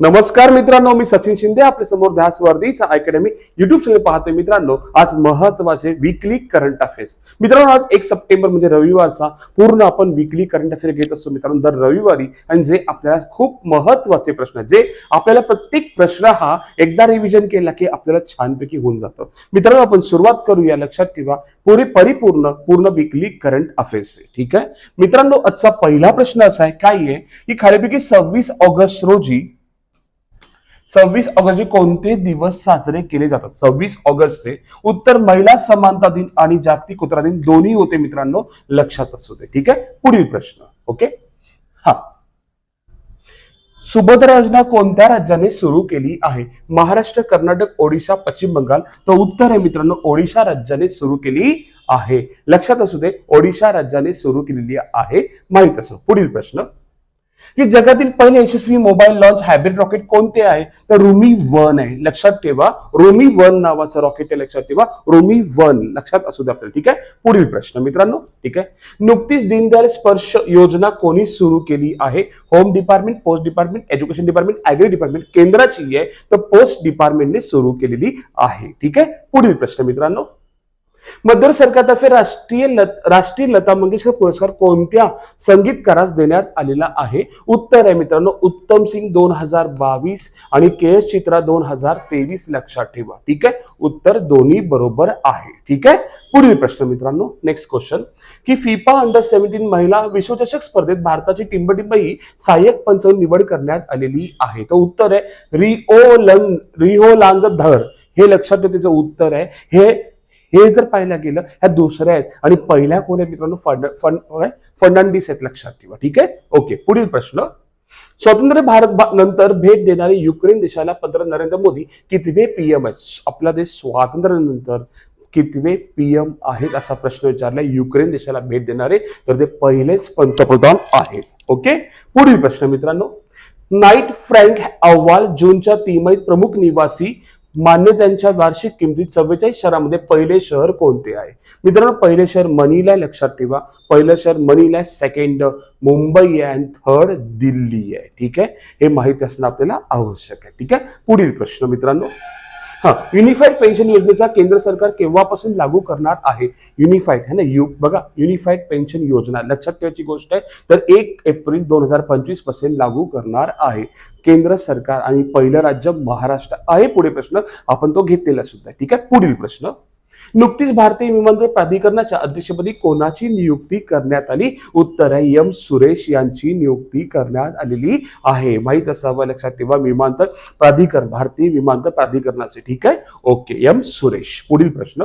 नमस्कार मित्रांनो मी सचिन शिंदे आपल्यासमोर ध्यास वर्धीचा अकॅडमी युट्यूब चॅनल पाहतोय मित्रांनो. आज महत्त्वाचे विकली करंट अफेअर्स मित्रांनो आज एक सप्टेंबर म्हणजे रविवारचा पूर्ण आपण विकली करंट अफेअर घेत असतो मित्रांनो दर रविवारी. आणि जे आपल्याला खूप महत्त्वाचे प्रश्न जे आपल्याला प्रत्येक प्रश्न हा एकदा रिव्हिजन केला की आपल्याला छानपैकी होऊन जातं. मित्रांनो आपण सुरुवात करूया. लक्षात ठेवा पुरे परिपूर्ण पूर्ण विकली करंट अफेअर्स ठीक आहे? मित्रांनो आजचा पहिला प्रश्न असा आहे काय आहे? की खरेपैकी सव्वीस ऑगस्ट रोजी सव्वीस ऑगस्टचे कोणते दिवस साजरे केले जातात? सव्वीस ऑगस्टचे उत्तर महिला समानता दिन आणि जागतिक कुत्रा दिन दोन्ही होते मित्रांनो लक्षात असू दे. ठीक आहे? पुढील प्रश्न. ओके? हा. सुभद्रा योजना कोणत्या राज्याने सुरू केली आहे? महाराष्ट्र कर्नाटक ओडिशा पश्चिम बंगाल. तर उत्तर आहे मित्रांनो ओडिशा राज्याने सुरू केली आहे. लक्षात असू दे ओडिशा राज्याने सुरू केलेली आहे. माहीत असो. पुढील प्रश्न. की जगातील पहिले यशस्वी मोबाईल लॉन्च हायब्रिड रॉकेट कोणते आहे? तर रोमी वन आहे. लक्षात ठेवा रोमी वन नावाचं रॉकेट आहे लक्षात ठेवा. रोमी वन लक्षात असू द्या आपल्याला ठीक आहे? पुढील प्रश्न मित्रांनो ठीक आहे? नुकतीच दीनदयाल स्पर्श योजना कोणी सुरू केली आहे? Home department post department education department agri department केंद्राची आहे. तर पोस्ट डिपार्टमेंटने सुरू केलेली आहे ठीक आहे? पुढील प्रश्न मित्रांनो मध्य सरकारतर्फे राष्ट्रीय लत राष्ट्रीय लता मंगेशकर पुरस्कार कोणत्या संगीतकारास देण्यात आलेला आहे? उत्तर आहे मित्रांनो उत्तम सिंग दोन हजार बावीस आणि के एस चित्रा दोन हजार तेवीस लक्षात ठेवा. ठीक आहे? उत्तर दोन्ही बरोबर आहे. ठीक आहे? पुढील प्रश्न मित्रांनो नेक्स्ट क्वेश्चन की फिफा अंडर सेव्हन्टीन महिला विश्वचषक स्पर्धेत भारताची टिंबटिंब ही सहाय्यक पंच निवड करण्यात आलेली आहे. तर उत्तर आहे रिओ लंग रिओ लांग धर हे लक्षात ठेवा त्याचं उत्तर आहे. हे हे जर पाहायला गेलं ह्या दुसऱ्या आहेत. आणि पहिल्या कोण आहेत मित्रांनो? फंड फंड फर्नांडिस आहेत लक्षात ठेवा ठीक आहे? ओके पुढील प्रश्न. स्वतंत्र भारत नंतर भेट देणारे युक्रेन देशाला पंतप्रधान नरेंद्र मोदी कितवे पीएम आहेत? आपला देश स्वातंत्र्यानंतर कितवे पीएम आहेत असा प्रश्न विचारला युक्रेन देशाला भेट देणारे तर ते पहिलेच पंतप्रधान आहेत. ओके? पुढील प्रश्न मित्रांनो. नाईट फ्रँक अहवाल जूनच्या तिमाहीत प्रमुख निवासी मान्यतांच्या वार्षिक किमतीत चव्वेचाळीस शहरामध्ये पहिले शहर कोणते आहे? मित्रांनो पहिले शहर मनीला आहे, लक्षात ठेवा. पहिलं शहर मनीला आहे सेकंड मुंबई आहे आणि थर्ड दिल्ली आहे. ठीक आहे? हे माहिती असणं आपल्याला आवश्यक आहे. ठीक आहे? पुढील प्रश्न मित्रांनो. हा युनिफाईड पेन्शन योजनेचा केंद्र सरकार केव्हापासून लागू करणार आहे? युनिफाईड है ना? यु बघा युनिफाईड पेन्शन योजना. लक्षात ठेवायची गोष्ट आहे तर एक एप्रिल दोन हजार पंचवीसपासून लागू करणार आहे. केंद्र सरकार आणि पहिलं राज्य महाराष्ट्र आहे पुढे प्रश्न. आपण तो घेतलेला सुद्धा ठीक आहे? पुढील प्रश्न. नुकतीच भारतीय विमानतळ प्राधिकरणाच्या अध्यक्षपदी कोणाची नियुक्ती करण्यात आली? उत्तर आहे एम. सुरेश यांची नियुक्ती करण्यात आलेली आहे. माहीत असावं लक्षात ठेवा विमानतळ प्राधिकरण भारतीय विमानतळ प्राधिकरणाचे ठीक आहे? Okay M. सुरेश पुढील प्रश्न.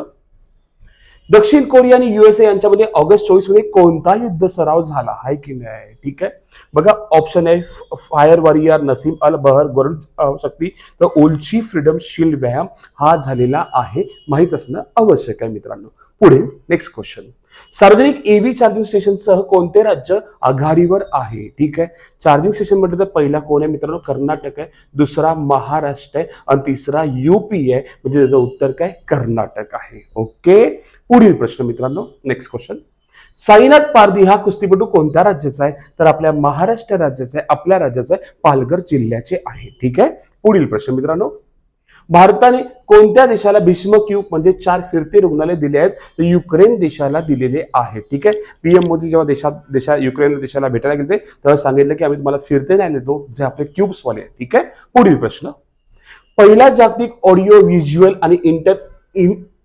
दक्षिण कोरिया आणि युएसए यांच्यामध्ये ऑगस्ट चोवीसमध्ये कोणता युद्ध सराव झाला? आहे की नाही? ठीक आहे. बघा ऑप्शन आहे फायर वॉरियर नसीम अल बहर गरुड शक्ती तर ओलची फ्रीडम शिल्ड व्यायाम हा झालेला आहे. माहीत असणं आवश्यक आहे मित्रांनो. पुढे नेक्स्ट क्वेश्चन सार्वजनिक एव्ही चार्जिंग स्टेशनसह कोणते राज्य आघाडीवर आहे? ठीक आहे. चार्जिंग स्टेशन म्हटलं तर पहिला कोण आहे मित्रांनो? कर्नाटक आहे. दुसरा महाराष्ट्र आहे. आणि तिसरा युपी आहे. म्हणजे त्याचं उत्तर काय? कर्नाटक आहे. ओके पुढील प्रश्न मित्रांनो. नेक्स्ट क्वेश्चन साईनाथ पारधी हा कुस्तीपटू कोणत्या राज्याचा आहे? तर आपल्या महाराष्ट्र राज्याचा आहे. आपल्या राज्याचा आहे पालघर जिल्ह्याचे आहे. ठीक आहे? पुढील प्रश्न मित्रांनो. भारताने कोणत्या देशाला भीष्म क्यूब म्हणजे चार फिरते रुग्णालय दिले आहेत? तर युक्रेन देशाला दिलेले आहेत ठीक आहे? पीएम मोदी जेव्हा देशात देशा युक्रेन देशाला भेटायला गेले तेव्हा सांगितलं की आम्ही तुम्हाला फिरते नाही देतो जे आपले क्यूब्स वाले आहेत. ठीक आहे? पुढील प्रश्न. पहिला जागतिक ऑडिओ व्हिज्युअल आणि इंटर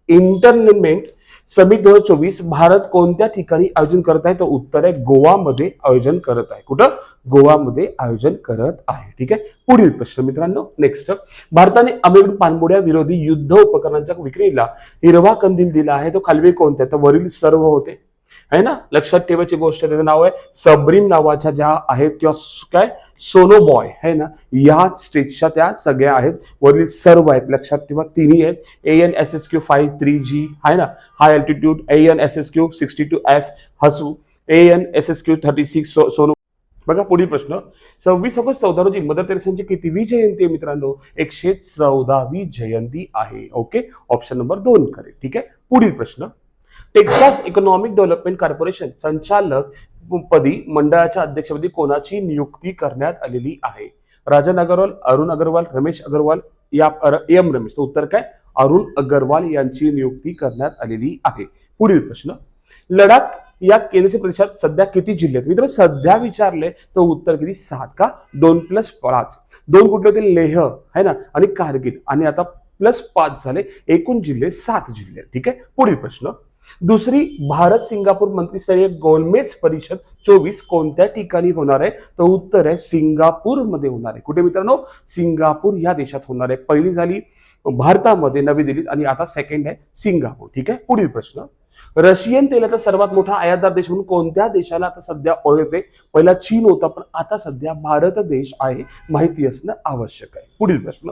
इंटरनेटमेंट समिट दोन हजार चोवीस भारत कोणत्या ठिकाणी आयोजन करत आहे? तर उत्तर आहे गोवामध्ये आयोजन करत आहे. कुठं? गोवामध्ये आयोजन करत आहे. ठीक आहे? पुढील प्रश्न मित्रांनो नेक्स्ट भारताने अमेरिकन पाणबुड्या विरोधी युद्ध उपकरणांच्या विक्रीला हिरवा कंदील दिला आहे. तो खालवे कोणत्या तर वरील सर्व होते. आहे ना? लक्षात ठेवायची गोष्ट त्याचं नाव आहे सबरीन नावाच्या ज्या आहेत किंवा काय? सोनो बॉय आहे ना? या स्टेजच्या त्या सगळ्या आहेत. वरील सर्व आहेत लक्षात ठेवा. तिन्ही आहेत. A N S S Q five three G आहे ना? High altitude A N S S Q sixty two F हसू A N S S Q thirty six सोनो बघा पुढील प्रश्न. सव्वीस ऑगस्ट चौदा रोजी मदर तेरेसांची कितीवी जयंती आहे मित्रांनो? एकशे चौदावी जयंती आहे. ओके ऑप्शन नंबर दोन करेल. ठीक आहे? पुढील प्रश्न. टेक्सास इकॉनॉमिक डेव्हलपमेंट कॉर्पोरेशन संचालक पदी मंडळाच्या अध्यक्षपदी कोणाची नियुक्ती करण्यात आलेली आहे? राजन अगरवाल अरुण अग्रवाल रमेश अग्रवाल या एम रमेश. उत्तर काय? अरुण अग्रवाल यांची नियुक्ती करण्यात आलेली आहे. पुढील प्रश्न. लडाख या केंद्रशासित प्रदेशात सध्या किती जिल्हे आहेत? मित्र सध्या विचारले तर उत्तर किती? सात का? दोन प्लस पाच. दोन कुठले होते? लेह है ना? आणि कारगिल. आणि आता प्लस पाच झाले. एकूण जिल्हे सात जिल्हे आहेत. ठीक आहे? पुढील प्रश्न. दुसरी भारत सिंगापूर मंत्रिस्तरीय गोलमेज परिषद चोवीस कोणत्या ठिकाणी होणार आहे? तर उत्तर आहे सिंगापूरमध्ये होणार आहे. कुठे मित्रांनो? सिंगापूर या देशात होणार आहे. पहिली झाली भारतामध्ये नवी दिल्लीत आणि आता सेकंड आहे सिंगापूर. ठीक आहे? पुढील प्रश्न. रशियन तेलाचा सर्वात मोठा आयातदार देश म्हणून कोणत्या देशाला आता सध्या ओळखते? पहिला चीन होता पण आता सध्या भारत देश आहे. माहिती असणं आवश्यक आहे. पुढील प्रश्न.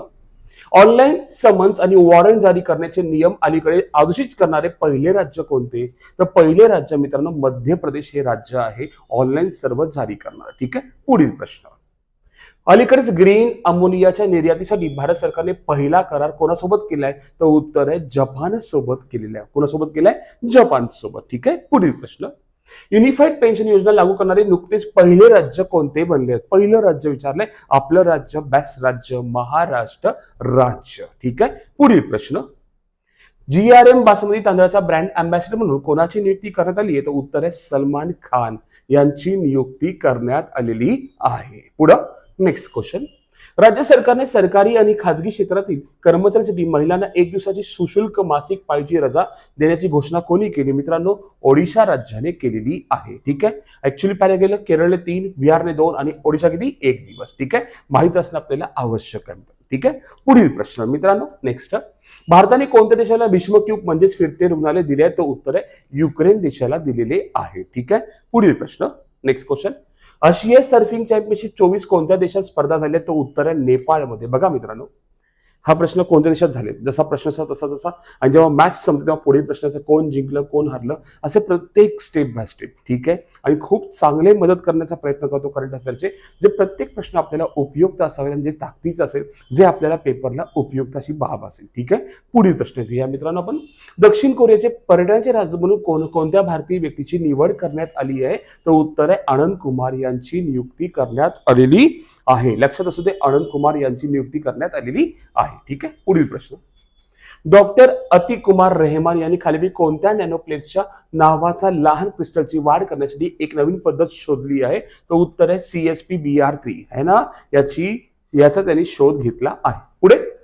ऑनलाईन समन्स आणि वॉरंट जारी करण्याचे नियम अलीकडे आदूषित करणारे पहिले राज्य कोणते? तर पहिले राज्य मित्रांनो मध्य प्रदेश हे राज्य आहे. ऑनलाईन सर्व जारी करणार. ठीक आहे? पुढील प्रश्न. अलीकडेच ग्रीन अमोनियाच्या निर्यातीसाठी भारत सरकारने पहिला करार कोणासोबत केलाय? तर उत्तर आहे जपान सोबत केलेला आहे. कोणासोबत केलाय? जपान सोबत ठीक आहे? पुढील प्रश्न. युनिफाईड पेन्शन योजना लागू करणारे नुकतेच पहिले राज्य कोणते बनले आहेत? पहिलं राज्य विचारलंय. आपलं राज्य बेस्ट राज्य महाराष्ट्र राज्य. ठीक आहे? पुढील प्रश्न. जी आर एम बासमती तांदळाचा ब्रँड अँबॅसिडर म्हणून कोणाची नियुक्ती करण्यात आली आहे? तर उत्तर आहे सलमान खान. यांची नियुक्ती करण्यात आलेली आहे. पुढं नेक्स्ट क्वेश्चन राज्य सरकारने सरकारी आणि खाजगी क्षेत्रातील कर्मचाऱ्यांसाठी महिलांना एक दिवसाची सुशुल्क मासिक पाळीची रजा देण्याची घोषणा कोणी केली? मित्रांनो ओडिशा राज्याने केलेली आहे. ठीक आहे? ऍक्च्युली पाहिलं गेलं केरळने तीन बिहारने दोन आणि ओडिशा किती? एक दिवस. ठीक आहे? माहीत असणं आपल्याला आवश्यक आहे. ठीक आहे? पुढील प्रश्न. मित्रांनो नेक्स्ट भारताने कोणत्या देशाला भीष्मक्यूब म्हणजेच फिरते रुग्णालय दिले आहे तर उत्तर आहे युक्रेन देशाला दिलेले आहे. ठीक आहे? पुढील प्रश्न. Next question Asia surfing championship चोवीस कोणत्या देशात स्पर्धा झाल्या तर उत्तर आहे नेपाळमध्ये. बघा मित्रांनो. हा प्रश्न कोणत्या देशात झाले? जसा प्रश्न असा तसा तसा. आणि जेव्हा मॅच संपते तेव्हा पुढील प्रश्नाचं कोण जिंकलं कोण हरलं असे प्रत्येक स्टेप बाय स्टेप ठीक आहे? आणि खूप चांगले मदत करण्याचा प्रयत्न करतो करंट अफेअरचे जे प्रत्येक प्रश्न आपल्याला उपयुक्त असावे आणि जे ताकदीचं असेल जे आपल्याला पेपरला उपयुक्त अशी बाब असेल ठीक आहे? पुढील प्रश्न घेऊया मित्रांनो आपण. दक्षिण कोरियाचे पर्यटनाचे राजदूत म्हणून कोण कोणत्या भारतीय व्यक्तीची निवड करण्यात आली आहे? तर उत्तर आहे आनंद कुमार यांची नियुक्ती करण्यात आलेली आहे. लक्षात असू दे आनंद कुमार यांची नियुक्ती करण्यात आलेली आहे. ठीक आहे? पुढील प्रश्न. डॉक्टर अति कुमार रेहमान यांनी खाली कोणत्या नॅनोप्लेटच्या नावाचा लहान क्रिस्टलची वाढ करण्यासाठी एक नवीन पद्धत शोधली आहे? तो उत्तर आहे सीएसपी बी आर थ्री आहे ना? याची याचा त्यांनी शोध घेतला आहे. पुढे.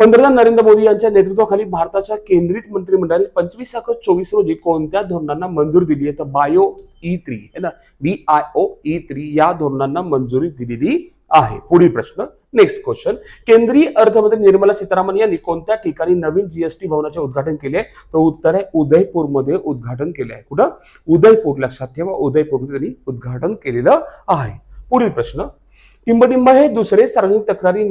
पंतप्रधान नरेंद्र मोदी यांच्या नेतृत्वाखाली भारताच्या केंद्रित मंत्रिमंडळाने पंचवीस ऑगस्ट चोवीस रोजी कोणत्या धोरणांना मंजूर दिली आहे? तर बायो ई थ्री है ना? B I O E three या धोरणांना मंजुरी दिलेली आहे. पुढील प्रश्न नेक्स्ट क्वेश्चन केंद्रीय अर्थमंत्री निर्मला सीतारामन यांनी कोणत्या ठिकाणी नवीन जीएसटी भवनाचे उद्घाटन केले तर उत्तर आहे उदयपूरमध्ये उद्घाटन केले आहे. कुठं? उदयपूर. लक्षात ठेवा उदयपूरमध्ये त्यांनी उद्घाटन केलेलं आहे. पुढील प्रश्न टिंबटिंब हे दुसरे सार्वजनिक तक्रारी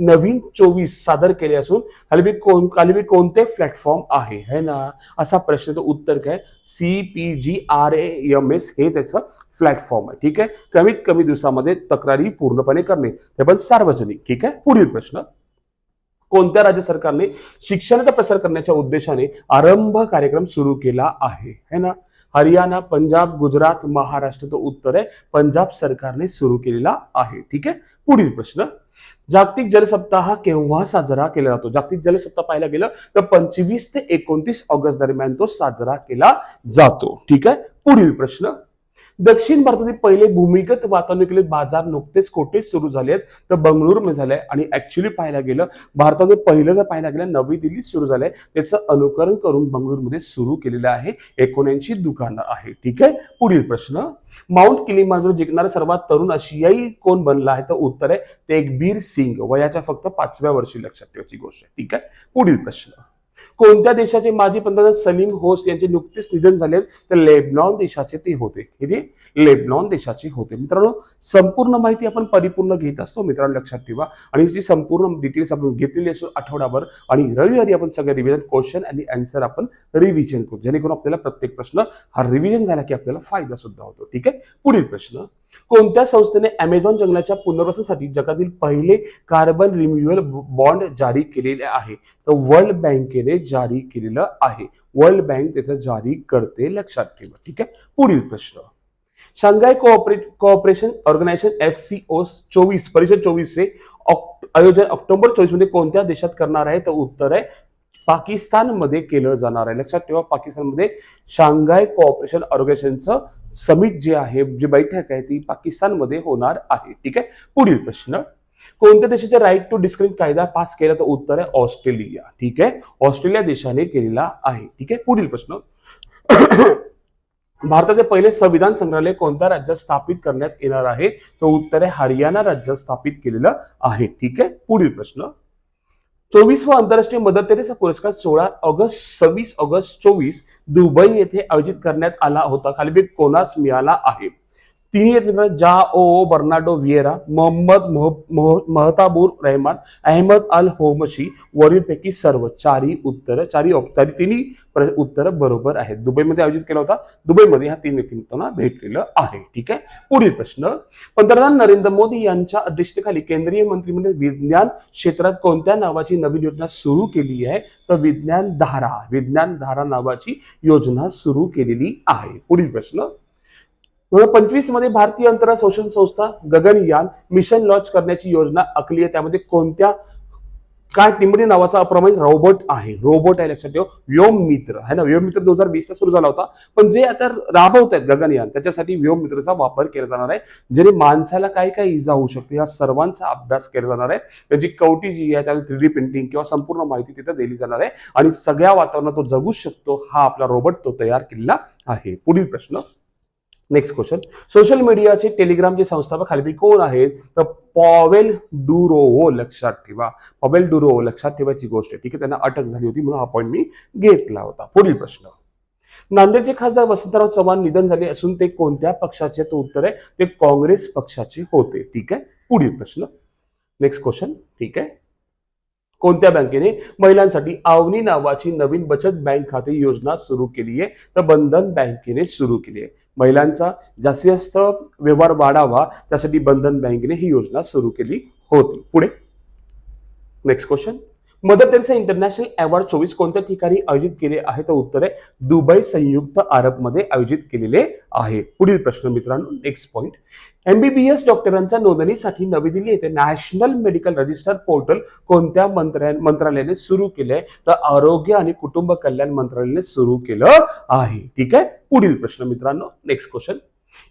नवीन चोवीस सादर केले असून खाली कोण खाली कोणते प्लॅटफॉर्म आहे? है ना? असा प्रश्न तर उत्तर काय? C P G R A M S हे त्याचं प्लॅटफॉर्म आहे. ठीक आहे? कमीत कमी दिवसामध्ये तक्रारी पूर्णपणे करणे. ते पण सार्वजनिक. ठीक आहे? पुढील प्रश्न. कोणत्या राज्य सरकारने शिक्षणाचा प्रसार करण्याच्या उद्देशाने आरंभ कार्यक्रम सुरू केला आहे? है ना? हरियाणा पंजाब गुजरात महाराष्ट्र तो उत्तर आहे. पंजाब सरकारने सुरू केलेला आहे. ठीक आहे? पुढील प्रश्न. जागतिक जलसप्ताह केव्हा साजरा केला जातो? जागतिक जलसप्ताह पाहायला गेलं तर पंचवीस ते एकोणतीस ऑगस्ट दरम्यान तो साजरा केला जातो. ठीक आहे? पुढील प्रश्न. दक्षिण भारतातील पहिले भूमिगत वातानुकूलित बाजार नुकतेच कोठेच सुरू झाले आहेत. तर बंगळुरूमध्ये झाले आणि ऍक्च्युली पाहायला गेलं भारतामध्ये पहिलं जर पाहायला गेलं नवी दिल्लीत सुरू झालंय. त्याचं अनुकरण करून बंगळुरूमध्ये सुरू केलेलं आहे एकोणऐंशी दुकानं आहे. ठीक आहे? पुढील प्रश्न. माउंट किलिमांजरो जिंकणारा सर्वात तरुण आशियाई कोण बनला आहे? तर उत्तर आहे तेगबीर सिंग. वयाच्या फक्त पाचव्या वर्षी लक्षात ठेवायची गोष्ट आहे. ठीक आहे? पुढील प्रश्न. कोणत्या देशाचे माजी पंतप्रधान सलीम होस यांचे नुकतेच निधन झाले तर लेबनॉन देशाचे ते होते. किती लेबनॉन देशाचे होते. मित्रांनो संपूर्ण माहिती आपण परिपूर्ण घेत असतो. मित्रांनो लक्षात ठेवा. आणि जी संपूर्ण डिटेल्स आपण घेतलेली असतो आठवडाभर आणि रविवारी आपण सगळे रिव्हिजन क्वेश्चन आणि आन्सर आपण रिव्हिजन करू. जेणेकरून आपल्याला प्रत्येक प्रश्न हा रिव्हिजन झाला की आपल्याला फायदा सुद्धा होतो. ठीक आहे? पुढील प्रश्न. कोणत्या संस्थेने अमेझॉन जंगलाच्या पुनर्वसनासाठी जगातील पहिले कार्बन रिम्युअल बॉन्ड जारी केलेले आहे? तर वर्ल्ड बँकेने जारी केलेलं आहे. वर्ल्ड बँक त्याचं जारी करते लक्षात ठेवा ठीक आहे? पुढील प्रश्न. Shanghai cooperate cooperation organization F C O चोवीस परिषद चोवीसचे आयोजन ऑक्टोबर चोवीसमध्ये कोणत्या देशात करणार आहे? तर उत्तर आहे पाकिस्तानमध्ये केलं जाणार आहे. लक्षात ठेवा पाकिस्तानमध्ये शांघाय कोऑपरेशन ऑर्गनायझेशनचं समिट जे आहे जी बैठक आहे ती पाकिस्तानमध्ये होणार आहे. ठीक आहे? पुढील प्रश्न. कोणत्या देशाचे राईट टू डिस्क्रिम कायदा पास केला तर उत्तर आहे ऑस्ट्रेलिया. ठीक आहे? ऑस्ट्रेलिया देशाने केलेला आहे. ठीक आहे? पुढील प्रश्न. भारताचे पहिले संविधान संग्रहालय कोणत्या राज्यात स्थापित करण्यात येणार आहे? तर उत्तर आहे हरियाणा राज्यात स्थापित केलेलं आहे. ठीक आहे? पुढील प्रश्न. चोवीसवा आंतरराष्ट्रीय मदर तेरेसा पुरस्कार सोळा ऑगस्ट सव्वीस ऑगस्ट चोवीस दुबई येथे आयोजित करण्यात आला होता. खाली कोणास मिळाला आहे? तिन्ही आहेत मित्रांनो, João Bernardo Vieira Mohammad Mahtabur Rahman Ahmed Al Homsi वरीलपैकी सर्व चारही उत्तर चारही औपचारिक तिन्ही उत्तर बरोबर आहेत. दुबईमध्ये आयोजित केला होता. दुबईमध्ये ह्या तीन व्यक्तींना भेटलेलं आहे. ठीक आहे? पुढील प्रश्न. पंतप्रधान नरेंद्र मोदी यांच्या अध्यक्षतेखाली केंद्रीय मंत्रिमंडळ विज्ञान क्षेत्रात कोणत्या नावाची नवीन योजना सुरू केली आहे? तर विज्ञान धारा विज्ञान धारा नावाची योजना सुरू केलेली आहे. पुढील प्रश्न. दोन हजार पंचवीसमध्ये भारतीय अंतराळ संशोधन संस्था गगनयान मिशन लॉन्च करण्याची योजना आखली आहे. त्यामध्ये कोणत्या काय टिंबडी नावाचा अप्रमाणित रोबोट आहे? रोबोट आहे लक्षात ठेव. व्योम मित्र है ना? व्योम मित्र दोन हजार वीस सुरू झाला होता. पण जे आता राबवत आहेत गगनयान त्याच्यासाठी व्योम मित्रचा वापर केला जाणार आहे जेणे माणसाला काय काय इजा होऊ शकते. या सर्वांचा अभ्यास केला जाणार आहे. त्याची कवटी जी आहे त्याला थ्री डी प्रिंटिंग किंवा संपूर्ण माहिती तिथे दिली जाणार आहे. आणि सगळ्या वातावरणात तो जगू शकतो हा आपला रोबोट तो तयार केलेला आहे. पुढील प्रश्न. नेक्स्ट क्वेश्चन सोशल मीडियाचे टेलिग्रामचे संस्थापक खाली कोण आहेत? तर पॉवेल डुरोवो लक्षात ठेवा. पॉवेल डुरोवो लक्षात ठेवायची गोष्ट आहे. ठीक आहे त्यांना अटक झाली होती म्हणून हा पॉईंट मी घेतला होता. पुढील प्रश्न. नांदेडचे खासदार वसंतराव चव्हाण निधन झाले असून ते कोणत्या पक्षाचे? तो उत्तर आहे ते काँग्रेस पक्षाचे होते. ठीक आहे पुढील प्रश्न. नेक्स्ट क्वेश्चन ठीक आहे कोणत्या बँकेने महिलांसाठी आवनी नावाची नवीन बचत बँक खाते योजना सुरू केली आहे? तर बंधन बँकेने सुरू केली आहे. महिलांचा जास्तीत जास्त व्यवहार वाढावा त्यासाठी बंधन बँकेने ही योजना सुरू केली होती. पुढे. Next question Mother Teresa international award चोवीस कोणत्या ठिकाणी आयोजित केले आहे तर उत्तर आहे दुबई संयुक्त अरबमध्ये आयोजित केलेले आहे. पुढील प्रश्न मित्रांनो नेक्स्ट पॉईंट एमबीबीएस डॉक्टरांच्या नोंदणीसाठी नवी दिल्ली येथे नॅशनल मेडिकल रजिस्टर पोर्टल कोणत्या मंत्र्या मंत्रालयाने सुरू केले तर आरोग्य आणि कुटुंब कल्याण मंत्रालयाने सुरू केलं आहे. ठीक आहे? पुढील प्रश्न मित्रांनो next question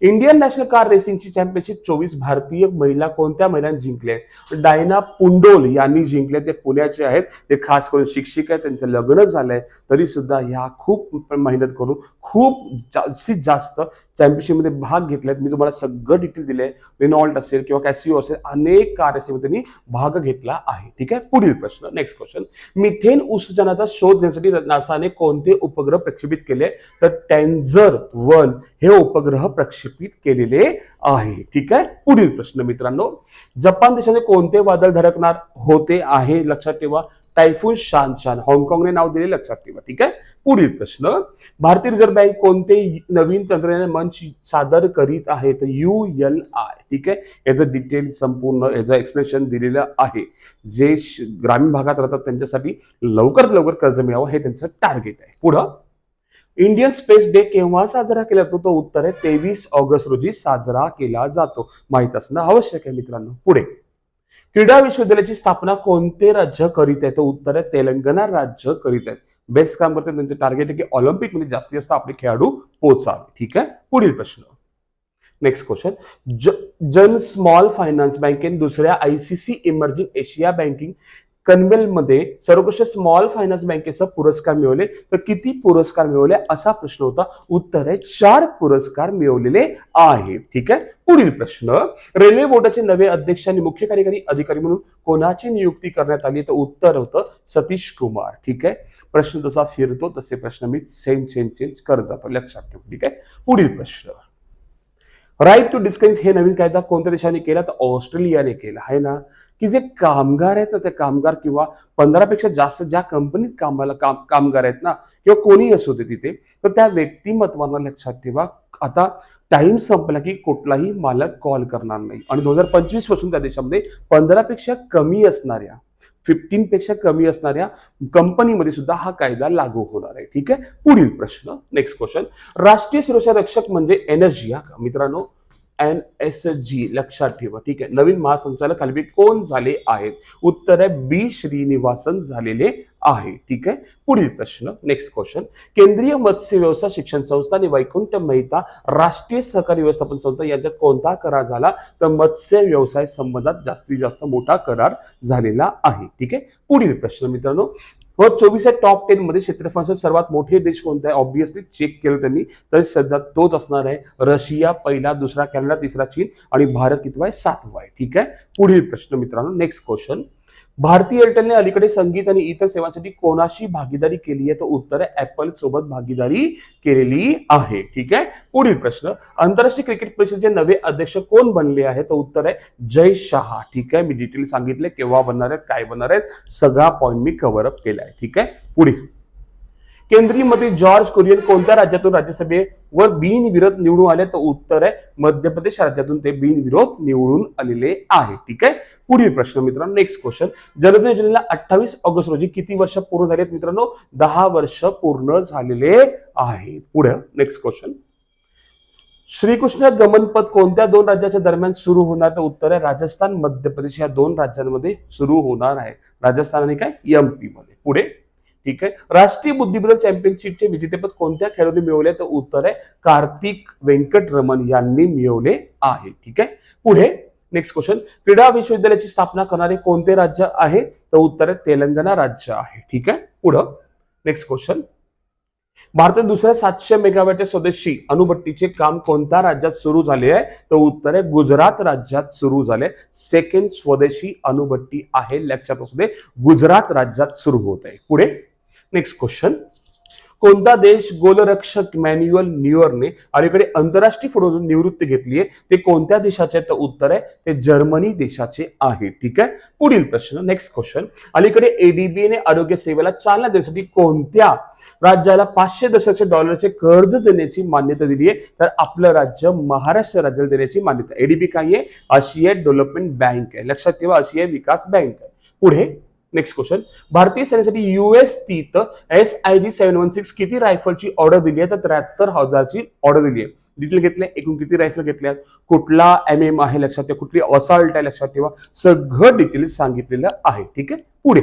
Indian national car रेसिंगची championship चोवीस भारतीय महिला कोणत्या महिलांनी जिंकले डायना पुंडोल यांनी जिंकले. ते पुण्याचे आहेत. ते खास करून शिक्षिका आहेत. त्यांचं लग्न झालंय. तरी सुद्धा ह्या खूप मेहनत करून खूप जास्तीत जास्त चॅम्पियनशिपमध्ये भाग घेतलेत. मी तुम्हाला सगळं डिटेल दिलंय. रिनॉल्ट असेल किंवा कॅसिओ असेल अनेक कार रेसिंगमध्ये त्यांनी भाग घेतला आहे. ठीक आहे? पुढील प्रश्न नेक्स्ट क्वेश्चन मिथेन उत्सर्जनाचा शोध घेण्यासाठी नासाने कोणते उपग्रह प्रक्षेपित केले? तर टॅन्झर वन हे उपग्रह प्रक्षेपित केलेले आहे. ठीक आहे? पुढील प्रश्न मित्रांनो जपान देशाने कोणते वादळ धडकणार होते आहे? लक्षात ठेवा. टायफून शानशान हाँगकाँगने नाव दिले लक्षात ठेवा. ठीक आहे? पुढील प्रश्न भारतीय रिझर्व्ह बँक कोणते नवीन तंत्रज्ञान मंच सादर करीत आहे? तर यू एल आय. ठीक आहे? याचं डिटेल संपूर्ण याचं एक्सप्लेनेशन दिलेलं आहे. जे ग्रामीण भागात राहतात त्यांच्यासाठी लवकरात लवकर कर्ज मिळावं हे त्यांचं टार्गेट आहे. पुढं इंडियन स्पेस डे केव्हा साजरा केला जातो? तो उत्तर आहे तेवीस ऑगस्ट रोजी साजरा केला जातो. माहीत असणं आवश्यक आहे मित्रांनो. पुढे. क्रीडा विश्वविद्यालयाची स्थापना कोणते राज्य करीत आहे? तर उत्तर आहे तेलंगणा राज्य करीत आहेत बेस्ट काम करते त्यांचे टार्गेट आहे की ऑलिम्पिकमध्ये जास्तीत जास्त आपले खेळाडू पोहोचावे ठीक आहे? पुढील प्रश्न. Next question Jana small finance बँकेने दुसऱ्या आयसीसी इमर्जिंग एशिया बँकिंग कन्वेलमध्ये सर्वोकृष्ट स्मॉल फायनान्स बँकेचा पुरस्कार मिळवले. तर किती पुरस्कार मिळवले? असा प्रश्न होता. उत्तर आहे चार पुरस्कार मिळवलेले आहेत. ठीक आहे? पुढील प्रश्न. रेल्वे बोर्डाचे नवे अध्यक्ष आणि मुख्य कार्यकारी अधिकारी म्हणून कोणाची नियुक्ती करण्यात आली? तर उत्तर होतं सतीश कुमार. ठीक आहे? प्रश्न जसा फिरतो तसे प्रश्न मी चेंज चेंज चेंज करत जातो. लक्षात ठेवू. ठीक आहे? पुढील प्रश्न. राईट टू डिस्कनेक्ट हे नवीन कायदा कोणत्या देशाने केला? तर ऑस्ट्रेलियाने केला. आहे ना? की जे कामगार आहेत ना ते कामगार किंवा पंधरापेक्षा जास्त ज्या कंपनीत कामाला काम कामगार आहेत ना किंवा कोणी असू दे तिथे तर त्या व्यक्तिमत्वांना लक्षात ठेवा. आता टाइम संपला की कुठलाही मालक कॉल करणार नाही. आणि दोन हजार पंचवीसपासून त्या देशामध्ये पंधरापेक्षा कमी असणाऱ्या फिफ्टीन पेक्षा कमी असणाऱ्या कंपनीमध्ये सुद्धा हा कायदा लागू होणार आहे. ठीक आहे? पुढील प्रश्न नेक्स्ट क्वेश्चन राष्ट्रीय सुरक्षा रक्षक म्हणजे एनएसजी हा मित्रांनो एन एस जी लक्षात ठेवा. ठीक आहे? नवीन महासंचालक हलवी कोण झाले आहेत? उत्तर आहे बी श्रीनिवासन झालेले आहे. ठीक आहे? पुढील प्रश्न नेक्स्ट क्वेश्चन केंद्रीय मत्स्य व्यवसाय शिक्षण संस्था आणि वैकुंठ मेहता राष्ट्रीय सहकारी व्यवस्थापन संस्था यांच्यात कोणता करार झाला? तर मत्स्य व्यवसाय संबंधात जास्तीत जास्त मोठा करार झालेला आहे. ठीक आहे? पुढील प्रश्न मित्रांनो व चोवीस टॉप टेन मध्ये क्षेत्रफळाचे सर्वात मोठे देश कोणते आहे? ऑब्विसली चेक केलं त्यांनी तर सध्या तोच असणार आहे. रशिया पहिला दुसरा कॅनडा तिसरा चीन आणि भारत कितवा आहे? सातवा आहे. ठीक आहे? पुढील प्रश्न मित्रांनो नेक्स्ट क्वेश्चन भारतीय एअरटेलने अलीकडे संगीत आणि इतर सेवांसाठी कोणाशी भागीदारी केली आहे? तर उत्तर आहे ऍपल सोबत भागीदारी केलेली आहे. ठीक आहे? पुढील प्रश्न. आंतरराष्ट्रीय क्रिकेट परिषदेचे नवे अध्यक्ष कोण बनले आहे तर उत्तर आहे जय शहा. ठीक आहे? मी डिटेल सांगितले केव्हा बनणार आहेत काय बनणार आहेत सगळा पॉईंट मी कव्हर अप केला आहे ठीक आहे? पुढील. केंद्रीय मंत्री जॉर्ज कुरियन कोणत्या राज्यातून राज्यसभेवर बिनविरोध निवडून आले? तर उत्तर आहे मध्य प्रदेश राज्यातून ते बिनविरोध निवडून आलेले आहे. ठीक आहे? पुढील प्रश्न मित्रांनो नेक्स्ट क्वेश्चन जनता योजनेला अठ्ठावीस ऑगस्ट रोजी किती वर्ष पूर्ण झाले आहेत मित्रांनो? दहा वर्ष पूर्ण झालेले आहेत पुढे नेक्स्ट क्वेश्चन श्रीकृष्ण गमनपथ कोणत्या दोन राज्याच्या दरम्यान सुरू होणार? तर उत्तर आहे राजस्थान मध्य प्रदेश या दोन राज्यांमध्ये सुरू होणार आहे. राजस्थान आणि काय? एमपी मध्ये. पुढे. ठीक आहे. राष्ट्रीय बुद्धिबळ चॅम्पियनशिपचे विजेतेपद कोणत्या खेळाडूंनी मिळवले? तर उत्तर आहे कार्तिक व्यंकटरमन यांनी मिळवले आहे. ठीक आहे. पुढे नेक्स्ट क्वेश्चन क्रीडा विश्वविद्यालयाची स्थापना करणारे कोणते राज्य आहे? तर उत्तर आहे तेलंगणा राज्य आहे. ठीक आहे. पुढं नेक्स्ट क्वेश्चन भारतात दुसऱ्या सातशे मेगावॅटच्या स्वदेशी अणुभट्टीचे काम कोणत्या राज्यात सुरू झाले आहे? तर उत्तर आहे गुजरात राज्यात सुरू झाले. सेकंड स्वदेशी अणुभट्टी आहे. लक्षात असू दे. गुजरात राज्यात सुरू होत आहे. पुढे नेक्स्ट क्वेश्चन कोणता देश गोलरक्षक मॅन्युअल न्यूअरने अलीकडे आंतरराष्ट्रीय फुटबॉल निवृत्ती घेतली आहे? ते कोणत्या देशाचे तर उत्तर आहे ते जर्मनी देशाचे आहे. ठीक आहे? पुढील प्रश्न नेक्स्ट क्वेश्चन अलीकडे एडीबीने आरोग्य सेवेला चालना देण्यासाठी कोणत्या राज्याला पाचशे दशलक्ष डॉलरचे कर्ज देण्याची मान्यता दिली आहे? तर आपलं राज्य महाराष्ट्र राज्याला देण्याची मान्यता. एडीबी काय आहे? आशिया डेव्हलपमेंट बँक आहे. लक्षात ठेवा आशिया विकास बँक आहे. पुढे. नेक्स्ट क्वेश्चन भारतीय सेनेसाठी युएस स्थित S I G seven one six किती रायफलची ऑर्डर दिली आहे? तर त्र्याहत्तर हजारची ऑर्डर दिली आहे. डिटेल घेतले एकूण किती रायफल घेतल्या कुठला एम एम आहे लक्षात ठेवा. कुठली असॉल्ट आहे लक्षात ठेवा. सगळं डिटेल्स सांगितलेलं आहे. ठीक आहे? पुढे.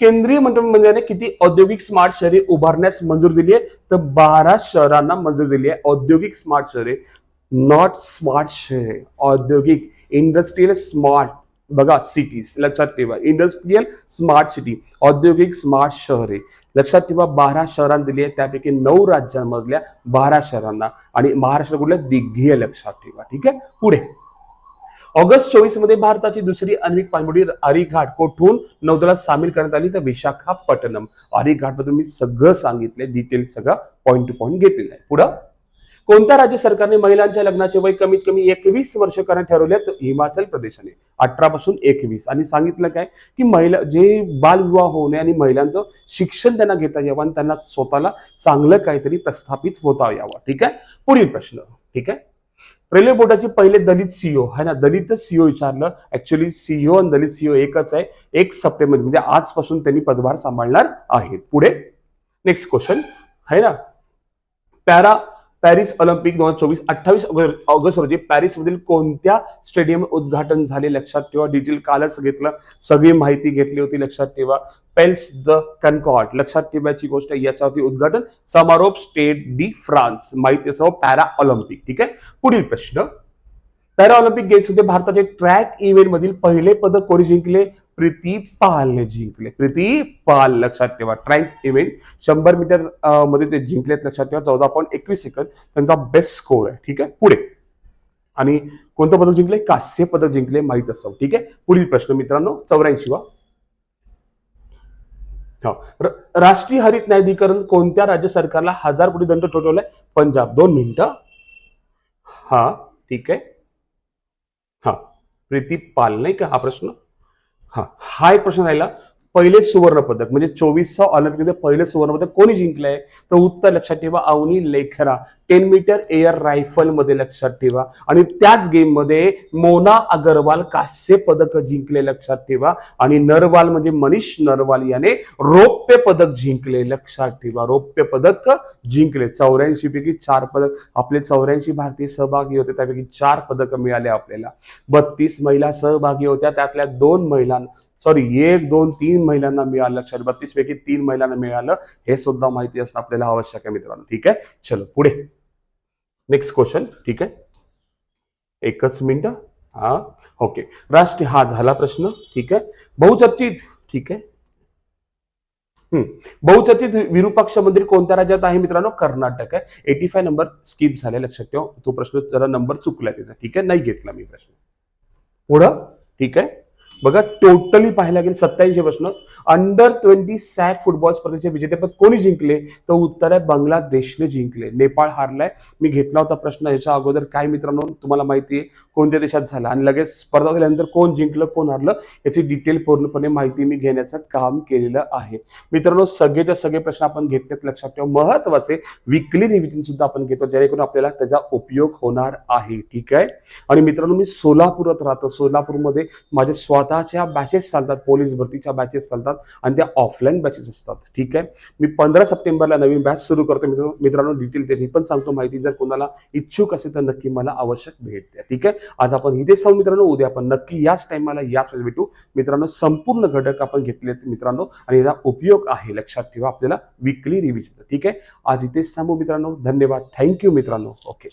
केंद्रीय मंत्रिमंडळाने किती औद्योगिक स्मार्ट शहरे उभारण्यास मंजूर दिली आहे? तर बारा शहरांना मंजूर दिली आहे. औद्योगिक स्मार्ट शहरे नॉट स्मार्ट शहरे औद्योगिक इंडस्ट्रियल स्मार्ट बघा सिटीज लक्षात ठेवा. इंडस्ट्रियल स्मार्ट सिटी औद्योगिक स्मार्ट शहरे. लक्षात ठेवा बारा शहरांना दिली आहे त्यापैकी नऊ राज्यांमधल्या बारा शहरांना. आणि महाराष्ट्र कुठल्या? दिग्घीय लक्षात ठेवा. ठीक आहे? पुढे. ऑगस्ट चोवीसमध्ये भारताची दुसरी आण्विक पाणबुडी अरिघाट कोठून नौदलात सामील करण्यात आली तर विशाखापट्टणम. अरिघाटबद्दल मी सगळं सांगितलंय. डिटेल सगळं पॉईंट टू पॉईंट घेतलेलं आहे. पुढं. कोणत्या राज्य सरकारने महिलांच्या लग्नाचे वय कमीत कमी एकवीस वर्ष करण्यात ठरवले तर हिमाचल प्रदेशाने अठरा पासून एकवीस. आणि सांगितलं काय? की महिला जे बालविवाह होऊ नये आणि महिलांचं शिक्षण त्यांना घेता यावं आणि त्यांना स्वतःला चांगलं काहीतरी प्रस्थापित होता यावं. ठीक आहे? पुढील प्रश्न. ठीक आहे? रेल्वे बोर्डाचे पहिले दलित सीओ है ना? दलित सीओ विचारलं. ऍक्च्युली सीओ आणि दलित सीओ एकच आहे. एक सप्टेंबर म्हणजे आजपासून त्यांनी पदभार सांभाळणार आहेत. पुढे? नेक्स्ट क्वेश्चन है ना? पॅरा पॅरिस ऑलिम्पिक दोन हजार चोवीस अठ्ठावीस ऑगस्ट रोजी पॅरिस मधील कोणत्या स्टेडियम उद्घाटन झाले लक्षात ठेवा. डिटेल कालच घेतलं. सगळी माहिती घेतली होती लक्षात ठेवा. पेल्स द कनकॉर्ड लक्षात ठेवायची गोष्ट याच्यावरती उद्घाटन समारोप स्टेट डी फ्रान्स माहिती असं पॅरा ऑलिम्पिक ठीक आहे? पुढील प्रश्न. पॅरा ऑलिम्पिक गेम्समध्ये भारताचे ट्रॅक इव्हेंट मधील पहिले पदक कोणी जिंकले? प्रीती पालने जिंकले. प्रीती पाल लक्षात ठेवा. ट्रॅक इव्हेंट शंभर मीटरमध्ये ते जिंकलेत लक्षात ठेवा. चौदा पॉईंट एकवीस सेकंद. त्यांचा बेस्ट स्कोर आहे. ठीक आहे? पुढे. आणि कोणतं पदक जिंकले? कांस्य पदक जिंकले माहीत असावं. ठीक आहे? पुढील प्रश्न मित्रांनो चौऱ्याऐंशी वा. हा. राष्ट्रीय हरित न्यायाधिकरण कोणत्या राज्य सरकारला हजार कोटी दंड ठोठवलाय? पंजाब. दोन मिनिटं. हा. ठीक आहे? प्रीती पाल नाही का हा प्रश्न? हा हा एक प्रश्न राहिला. पहिले सुवर्ण पदक म्हणजे चोवीसचा ऑलिम्पिकमध्ये पहिले सुवर्ण पदक कोणी जिंकलंय? तर उत्तर लक्षात ठेवा Avani Lekhara. Ten metre air रायफलमध्ये लक्षात ठेवा. आणि त्याच गेममध्ये मोना अगरवाल कांस्य पदक जिंकले लक्षात ठेवा. आणि नरवाल म्हणजे मनीष नरवाल याने रौप्य पदक जिंकले लक्षात ठेवा. रौप्य पदक जिंकले. चौऱ्याऐंशी पैकी चार पदक. आपले चौऱ्याऐंशी भारतीय सहभागी होते त्यापैकी चार पदक मिळाले आपल्याला. बत्तीस महिला सहभागी होत्या त्यातल्या दोन महिला सॉरी एक दोन तीन महिलांना मिळालं लक्षात बत्तीस पैकी तीन महिलांना मिळालं हे सुद्धा माहिती असणं आपल्याला आवश्यक आहे मित्रांनो. ठीक आहे? चलो पुढे. नेक्स्ट क्वेश्चन ठीक आहे? एकच मिनिट. हा? ओके राष्ट्रीय हा झाला प्रश्न. ठीक आहे? बहुचर्चित. ठीक आहे? बहुचर्चित विरूपाक्ष मंदिर कोणत्या राज्यात आहे मित्रांनो? कर्नाटक आहे. एटी फाय नंबर स्किप झाले लक्षात ठेवा. तो प्रश्न जरा नंबर चुकलाय त्याचा. ठीक आहे? नाही घेतला मी प्रश्न. पुढं? ठीक आहे? बघा टोटली पाहायला गेले सत्याऐंशी प्रश्न अंडर ट्वेंटी सॅक फुटबॉल स्पर्धेचे विजेतेपद कोणी जिंकले? तर उत्तर आहे बांगलादेशने जिंकले. नेपाळ हारलाय. मी घेतला होता प्रश्न याच्या अगोदर. काय मित्रांनो तुम्हाला माहिती आहे कोणत्या देशात झाला? आणि लगेच स्पर्धा झाल्यानंतर कोण जिंकलं कोण हारलं याची डिटेल पूर्णपणे माहिती मी घेण्याचं काम केलेलं आहे. मित्रांनो सगळेच्या सगळे प्रश्न आपण घेतलेत लक्षात ठेवा. महत्त्वाचे विकली रिव्हिजन सुद्धा आपण घेतो जेणेकरून आपल्याला त्याचा उपयोग होणार आहे. ठीक आहे? आणि मित्रांनो मी सोलापुरात राहतो. सोलापूरमध्ये माझे स्वतःच्या बॅचेस चालतात पोलीस भरतीच्या बॅचेस चालतात आणि त्या ऑफलाईन बॅचेस असतात. ठीक आहे? मी पंधरा सप्टेंबरला नवीन बॅच सुरू करतो मित्रांनो मित्रांनो डिटेल त्याची पण सांगतो माहिती जर कोणाला इच्छुक असेल तर नक्की मला आवश्यक भेट द्या. ठीक आहे? आज आपण इथेच सांगू मित्रांनो उद्या आपण नक्की याच टाइमाला याच वेळेस भेटू. मित्रांनो संपूर्ण घटक आपण घेतले मित्रांनो आणि याचा उपयोग आहे लक्षात ठेवा आपल्याला विकली रिव्हिजनचा ठीक आहे? आज इथेच थांबू मित्रांनो. धन्यवाद. थँक्यू मित्रांनो. ओके